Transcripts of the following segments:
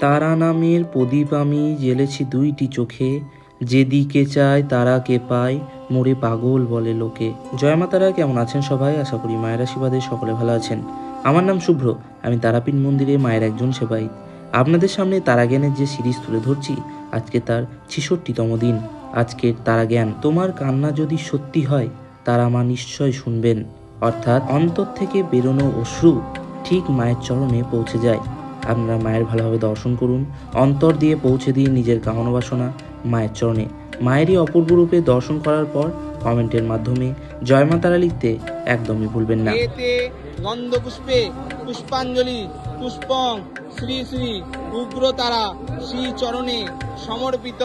তারা নামের প্রদীপ আমি জ্বেলেছি দুইটি চোখে যেদিকে চায় তারাকে পায়, মোরে পাগল বলে লোকে। জয় মা তারা, কেমন আছেন সবাই? আশা করি মায়ের আশীর্বাদে সকলে ভালো আছেন। আমার নাম শুভ্র, আমি তারাপীঠ মন্দিরে মায়ের একজন সেবাই আপনাদের সামনে তারাজ্ঞানের যে সিরিজ তুলে ধরছি, আজকে তার ছিষট্টিতম দিন। আজকের তারাজ্ঞান, তোমার কান্না যদি সত্যি হয়, তারা মা নিশ্চয় শুনবেন। অর্থাৎ অন্তর থেকে বেরোনো অশ্রু ঠিক মায়ের চরণে পৌঁছে যায়। আপনারা মায়ের ভালোভাবে দর্শন করুন। অন্তর দিয়ে পৌঁছে দিন নিজের কামনা বাসনা মায়ের চরণে। মায়েরই অপূর্ব রূপে দর্শন করার পর কমেন্টের মাধ্যমে জয় মা তারা লিখতে একদমই ভুলবেন না। এতে গন্ধপুষ্পে পুষ্পাঞ্জলি পুষ্পং শ্রী শ্রী উগ্রতারা শ্রী চরণে সমর্পিত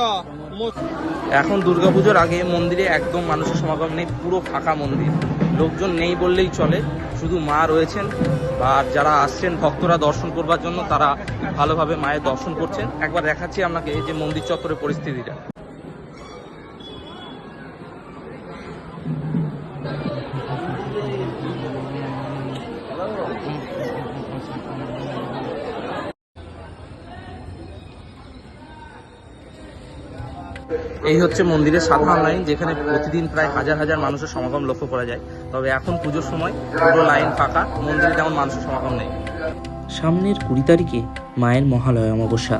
এখন দুর্গাপুজোর আগে মন্দিরে একদম মানুষের সমাগম নেই পুরো ফাঁকা মন্দির। লোকজন নেই বললেই চলে শুধু মা রয়েছেন। আর যারা আসছেন, ভক্তরা দর্শন করবার জন্য তারা ভালোভাবে মায়ের দর্শন করছেন। একবার দেখাচ্ছি আপনাকে এই যে মন্দির চত্বরের পরিস্থিতিটা। এই হচ্ছে মন্দিরের সাধারণ লাইন যেখানে প্রতিদিন প্রায় হাজার হাজার মানুষের সমাগম লক্ষ্য করা যায়। তবে এখন পুজোর সময় পুরো লাইন ফাঁকা, মন্দিরে তেমন মানুষের সমাগম নেই। সামনের কুড়ি তারিখে মায়ের মহালয় অমাবস্যা।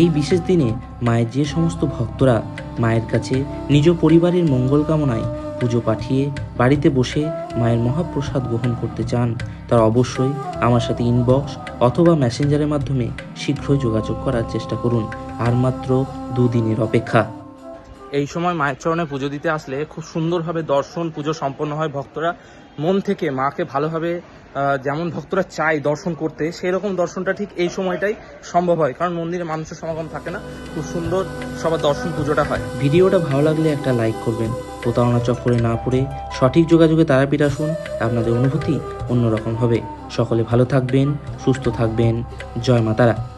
এই বিশেষ দিনে মায়ের যে সমস্ত ভক্তরা মায়ের কাছে নিজ পরিবারের মঙ্গল কামনায় পুজো পাঠিয়ে বাড়িতে বসে মায়ের মহাপ্রসাদ গ্রহণ করতে চান, তারা অবশ্যই আমার সাথে ইনবক্স অথবা মেসেঞ্জারের মাধ্যমে শীঘ্রই যোগাযোগ করার চেষ্টা করুন। আর মাত্র দুদিনের অপেক্ষা। এই সময় মায়ের চরণে পুজো দিতে আসলে খুব সুন্দরভাবে দর্শন, পুজো সম্পন্ন হয় ভক্তরা। মন থেকে মাকে ভালোভাবে যেমন ভক্তরা চায় দর্শন করতে সেই রকম দর্শনটা ঠিক এই সময়টাই সম্ভব হয়। কারণ মন্দিরে মানুষের সমাগম থাকে না, খুব সুন্দর সবার দর্শন পুজোটা হয়। ভিডিওটা ভালো লাগলে একটা লাইক করবেন। প্রতারণা চক্করে না পড়ে সঠিক যোগাযোগে তারাপীঠ আসুন, আপনাদের অনুভূতি অন্যরকম হবে। সকলে ভালো থাকবেন, সুস্থ থাকবেন। জয় মা তারা।